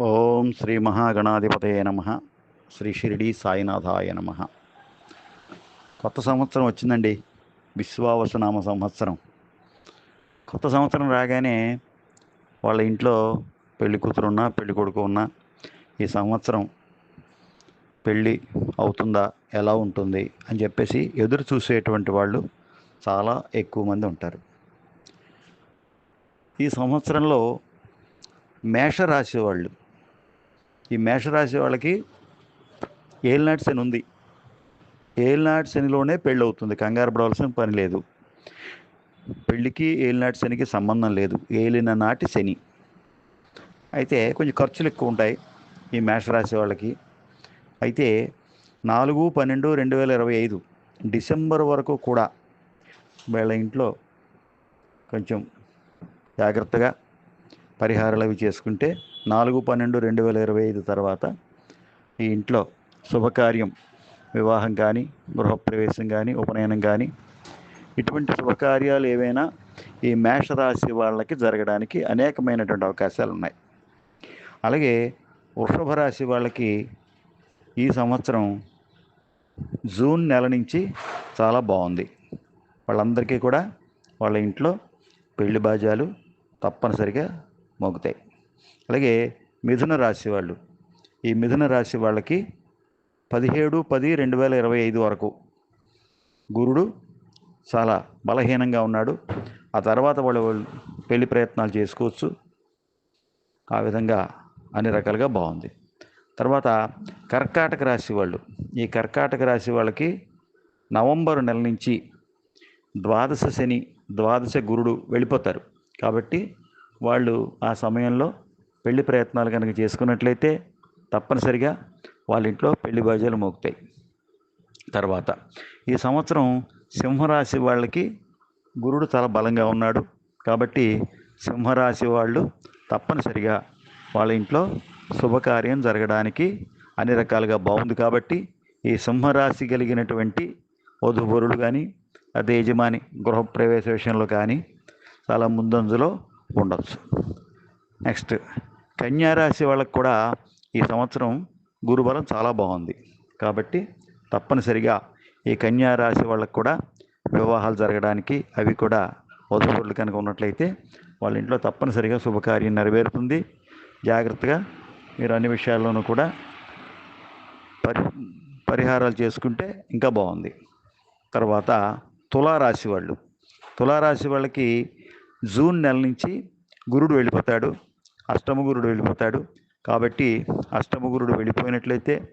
ఓం శ్రీ మహాగణాధిపతయ నమ. శ్రీ షిరిడి సాయినాథాయ నమ. కొత్త సంవత్సరం వచ్చిందండి. విశ్వావసనామ సంవత్సరం. కొత్త సంవత్సరం రాగానే వాళ్ళ ఇంట్లో పెళ్ళి కూతురు ఉన్నా పెళ్ళి కొడుకు ఉన్నా ఈ సంవత్సరం పెళ్ళి అవుతుందా ఎలా ఉంటుంది అని చెప్పేసి ఎదురు చూసేటువంటి వాళ్ళు చాలా ఎక్కువ మంది ఉంటారు. ఈ సంవత్సరంలో మేషరాశి వాళ్ళు ఈ మేషరాశి వాళ్ళకి ఏలినాటి శని ఉంది. ఏలినాటి శనిలోనే పెళ్ళి అవుతుంది. కంగారు పడవలసిన పని లేదు. పెళ్ళికి ఏలినాటి శనికి సంబంధం లేదు. ఏలిన నాటి శని. అయితే కొంచెం ఖర్చులు ఎక్కువ ఉంటాయి ఈ మేషరాశి వాళ్ళకి. అయితే నాలుగు పన్నెండు రెండు వేల ఇరవై ఐదు డిసెంబర్ వరకు కూడా వీళ్ళ ఇంట్లో కొంచెం జాగ్రత్తగా పరిహారాలు అవి చేసుకుంటే నాలుగు పన్నెండు రెండు వేల ఇరవై ఐదు తర్వాత ఈ ఇంట్లో శుభకార్యం వివాహం కానీ గృహప్రవేశం కానీ ఉపనయనం కానీ ఇటువంటి శుభకార్యాలు ఏవైనా ఈ మేషరాశి వాళ్ళకి జరగడానికి అనేకమైనటువంటి అవకాశాలు ఉన్నాయి. అలాగే వృషభ రాశి వాళ్ళకి ఈ సంవత్సరం జూన్ నెల నుంచి చాలా బాగుంది. వాళ్ళందరికీ కూడా వాళ్ళ ఇంట్లో పెళ్ళి బాజాలు తప్పనిసరిగా మోగుతాయి. అలాగే మిథున రాశి వాళ్ళు. ఈ మిథున రాశి వాళ్ళకి పదిహేడు పది రెండు వేల ఇరవై ఐదు వరకు గురుడు చాలా బలహీనంగా ఉన్నాడు. ఆ తర్వాత వాళ్ళు వాళ్ళు పెళ్ళి ప్రయత్నాలు చేసుకోవచ్చు. ఆ విధంగా అన్ని రకాలుగా బాగుంది. తర్వాత కర్కాటక రాశి వాళ్ళు. ఈ కర్కాటక రాశి వాళ్ళకి నవంబర్ నెల నుంచి ద్వాదశ శని ద్వాదశ గురుడు వెళ్ళిపోతారు. కాబట్టి వాళ్ళు ఆ సమయంలో పెళ్ళి ప్రయత్నాలు కనుక చేసుకున్నట్లయితే తప్పనిసరిగా వాళ్ళ ఇంట్లో పెళ్ళి బాజాలు మోగుతాయి. తర్వాత ఈ సంవత్సరం సింహరాశి వాళ్ళకి గురుడు చాలా బలంగా ఉన్నాడు. కాబట్టి సింహరాశి వాళ్ళు తప్పనిసరిగా వాళ్ళ ఇంట్లో శుభకార్యం జరగడానికి అన్ని రకాలుగా బాగుంది. కాబట్టి ఈ సింహరాశి కలిగినటువంటి వధువరులు కానీ అదే యజమాని గృహప్రవేశ విషయంలో కానీ చాలా ముందంజలో ఉండొచ్చు. నెక్స్ట్ కన్యారాశి వాళ్ళకు కూడా ఈ సంవత్సరం గురుబలం చాలా బాగుంది. కాబట్టి తప్పనిసరిగా ఈ కన్యారాశి వాళ్ళకు కూడా వివాహాలు జరగడానికి అవి కూడా వధువులు కనుక ఉన్నట్లయితే వాళ్ళ ఇంట్లో తప్పనిసరిగా శుభకార్యం నెరవేరుతుంది. జాగ్రత్తగా మీరు అన్ని విషయాల్లోనూ కూడా పరి పరిహారాలు చేసుకుంటే ఇంకా బాగుంది. తర్వాత తులారాశి వాళ్ళు. తులారాశి వాళ్ళకి జూన్ నెల నుంచి గురుడు వెళ్ళిపోతాడు. అష్టమగురుడు వెళ్ళిపోతాడు. కాబట్టి అష్టముగురుడు వెళ్ళిపోయినట్లయితే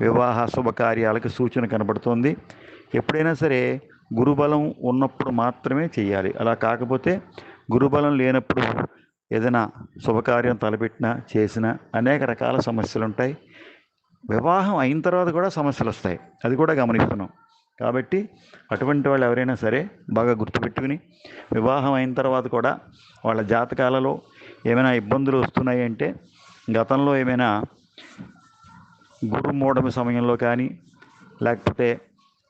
వివాహ శుభకార్యాలకు సూచన కనబడుతోంది. ఎప్పుడైనా సరే గురుబలం ఉన్నప్పుడు మాత్రమే చేయాలి. అలా కాకపోతే గురుబలం లేనప్పుడు ఏదైనా శుభకార్యం తలపెట్టినా చేసినా అనేక రకాల సమస్యలు ఉంటాయి. వివాహం అయిన తర్వాత కూడా సమస్యలు వస్తాయి. అది కూడా గమనిస్తున్నాం. కాబట్టి అటువంటి వాళ్ళు ఎవరైనా సరే బాగా గుర్తుపెట్టుకుని వివాహం అయిన తర్వాత కూడా వాళ్ళ జాతకాలలో ఏమైనా ఇబ్బందులు వస్తున్నాయి అంటే గతంలో ఏమైనా గురు మూడమి సమయంలో కానీ లేకపోతే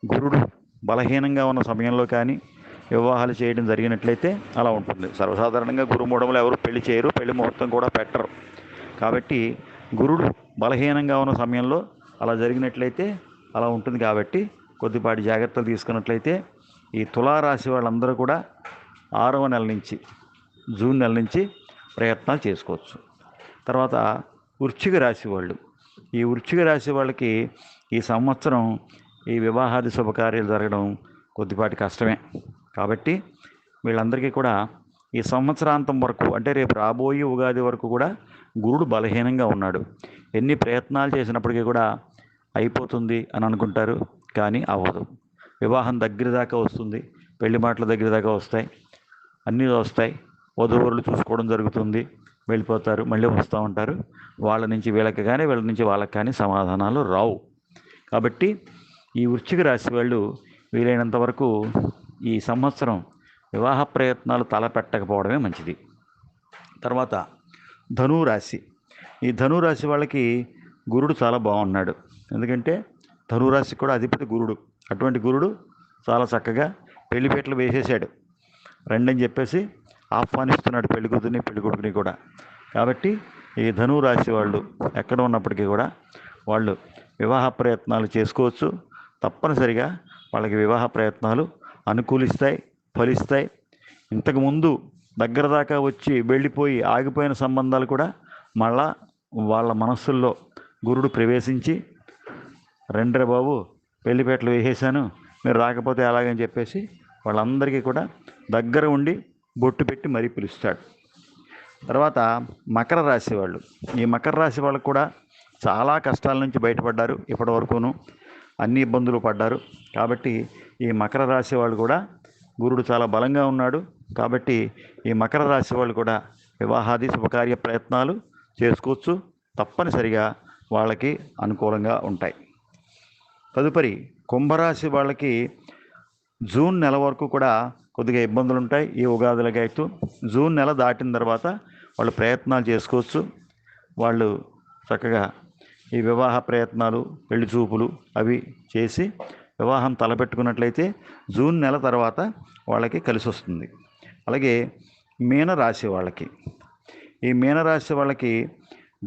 గురుడు బలహీనంగా ఉన్న సమయంలో కానీ వివాహాలు చేయడం జరిగినట్లయితే అలా ఉంటుంది. సర్వసాధారణంగా గురుమూఢములు ఎవరు పెళ్ళి చేయరు పెళ్ళి ముహూర్తం కూడా పెట్టరు. కాబట్టి గురుడు బలహీనంగా ఉన్న సమయంలో అలా జరిగినట్లయితే అలా ఉంటుంది. కాబట్టి కొద్దిపాటి జాగ్రత్తలు తీసుకున్నట్లయితే ఈ తులారాశి వాళ్ళందరూ కూడా ఆరవ నెల నుంచి జూన్ నెల నుంచి ప్రయత్నాలు చేసుకోవచ్చు. తర్వాత వృచ్చిక రాశి వాళ్ళు. ఈ వృచ్చిక రాశి వాళ్ళకి ఈ సంవత్సరం ఈ వివాహాది శుభకార్యాలు జరగడం కొద్దిపాటి కష్టమే. కాబట్టి వీళ్ళందరికీ కూడా ఈ సంవత్సరాంతం వరకు అంటే రేపు రాబోయే ఉగాది వరకు కూడా గురుడు బలహీనంగా ఉన్నాడు. ఎన్ని ప్రయత్నాలు చేసినప్పటికీ కూడా అయిపోతుంది అని అనుకుంటారు కానీ అవ్వదు. వివాహం దగ్గర దాకా వస్తుంది పెళ్ళి మాటల దగ్గర దాకా వస్తాయి అన్నీ వస్తాయి. వధువరులు చూసుకోవడం జరుగుతుంది. వెళ్ళిపోతారు మళ్ళీ వస్తూ ఉంటారు. వాళ్ళ నుంచి వీళ్ళకి కానీ వీళ్ళ నుంచి వాళ్ళకి కానీ సమాధానాలు రావు. కాబట్టి ఈ వృశ్చిక రాశి వాళ్ళు వీలైనంత వరకు ఈ సంవత్సరం వివాహ ప్రయత్నాలు తలపెట్టకపోవడమే మంచిది. తర్వాత ధనురాశి ఈ ధనురాశి వాళ్ళకి గురుడు చాలా బాగున్నాడు. ఎందుకంటే ధనురాశి కూడా అధిపతి గురుడు. అటువంటి గురుడు చాలా చక్కగా పెళ్ళిపేటలు వేసేసాడు. రండి అని చెప్పేసి ఆహ్వానిస్తున్నాడు పెళ్ళి పెళ్ళికొడుకుని కూడా. కాబట్టి ఈ ధనువు రాశి వాళ్ళు ఎక్కడ ఉన్నప్పటికీ కూడా వాళ్ళు వివాహ ప్రయత్నాలు చేసుకోవచ్చు. తప్పనిసరిగా వాళ్ళకి వివాహ ప్రయత్నాలు అనుకూలిస్తాయి ఫలిస్తాయి. ఇంతకుముందు దగ్గర దాకా వచ్చి వెళ్ళిపోయి ఆగిపోయిన సంబంధాలు కూడా మళ్ళా వాళ్ళ మనస్సుల్లో గురుడు ప్రవేశించి రెండ్రే బాబు పెళ్ళిపేటలు వేసేసాను మీరు రాకపోతే అలాగని చెప్పేసి వాళ్ళందరికీ కూడా దగ్గర ఉండి బొట్టు పెట్టి మరీ పిలుస్తాడు. తర్వాత మకర రాశి వాళ్ళు. ఈ మకర రాశి వాళ్ళకు కూడా చాలా కష్టాల నుంచి బయటపడ్డారు ఇప్పటి వరకును అన్ని ఇబ్బందులు పడ్డారు. కాబట్టి ఈ మకర రాశి వాళ్ళు కూడా గురుడు చాలా బలంగా ఉన్నాడు. కాబట్టి ఈ మకర రాశి వాళ్ళు కూడా వివాహాది శుభకార్య ప్రయత్నాలు చేసుకోవచ్చు. తప్పనిసరిగా వాళ్ళకి అనుకూలంగా ఉంటాయి. తదుపరి కుంభరాశి వాళ్ళకి జూన్ నెల వరకు కూడా కొద్దిగా ఇబ్బందులు ఉంటాయి ఈ ఉగాదులకి అయితే జూన్ నెల దాటిన తర్వాత వాళ్ళు ప్రయత్నాలు చేసుకోవచ్చు. వాళ్ళు చక్కగా ఈ వివాహ ప్రయత్నాలు పెళ్ళి చూపులు అవి చేసి వివాహం తలపెట్టుకున్నట్లయితే జూన్ నెల తర్వాత వాళ్ళకి కలిసి వస్తుంది. అలాగే మీనరాశి వాళ్ళకి. ఈ మీనరాశి వాళ్ళకి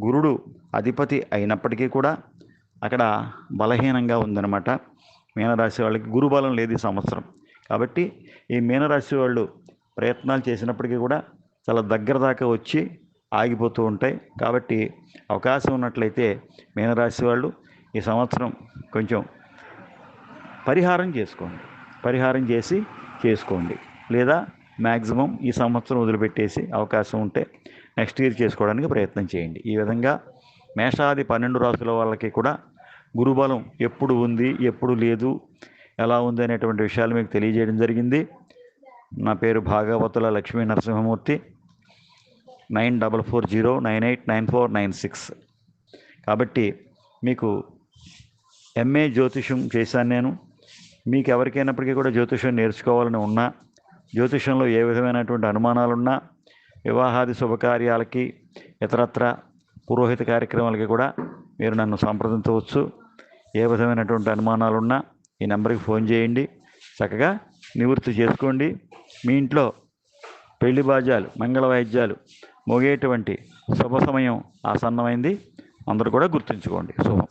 గురుడు అధిపతి అయినప్పటికీ కూడా అక్కడ బలహీనంగా ఉందన్నమాట. మీనరాశి వాళ్ళకి గురుబలం లేదు ఈ సంవత్సరం. కాబట్టి ఈ మీనరాశి వాళ్ళు ప్రయత్నాలు చేసినప్పటికీ కూడా చాలా దగ్గర దాకా వచ్చి ఆగిపోతూ ఉంటాయి. కాబట్టి అవకాశం ఉన్నట్లయితే మీనరాశి వాళ్ళు ఈ సంవత్సరం కొంచెం పరిహారం చేసుకోండి. పరిహారం చేసి చేసుకోండి. లేదా మ్యాక్సిమం ఈ సంవత్సరం వదిలిపెట్టేసి అవకాశం ఉంటే నెక్స్ట్ ఇయర్ చేసుకోవడానికి ప్రయత్నం చేయండి. ఈ విధంగా మేషాది పన్నెండు రాసుల వాళ్ళకి కూడా గురుబలం ఎప్పుడు ఉంది ఎప్పుడు లేదు ఎలా ఉంది అనేటువంటి విషయాలు మీకు తెలియజేయడం జరిగింది. నా పేరు Bhagavatula Lakshmi Narasimhamurthy. Nine double four zero nine eight nine four nine six. కాబట్టి మీకు ఎంఏ జ్యోతిషం చేశాను నేను. మీకు ఎవరికైనప్పటికీ కూడా జ్యోతిషం నేర్చుకోవాలని ఉన్నా జ్యోతిషంలో ఏ విధమైనటువంటి అనుమానాలున్నా వివాహాది శుభకార్యాలకి ఇతరత్ర పురోహిత కార్యక్రమాలకి కూడా మీరు నన్ను సంప్రదించవచ్చు. ఏ విధమైనటువంటి అనుమానాలున్నా ఈ నెంబర్కి ఫోన్ చేయండి. చక్కగా నివృత్తి చేసుకోండి. మీ ఇంట్లో పెళ్ళి బాజాలు మంగళ వాయిద్యాలు మోగేటువంటి శుభ సమయం ఆసన్నమైంది. అందరూ కూడా గుర్తుంచుకోండి. శుభం.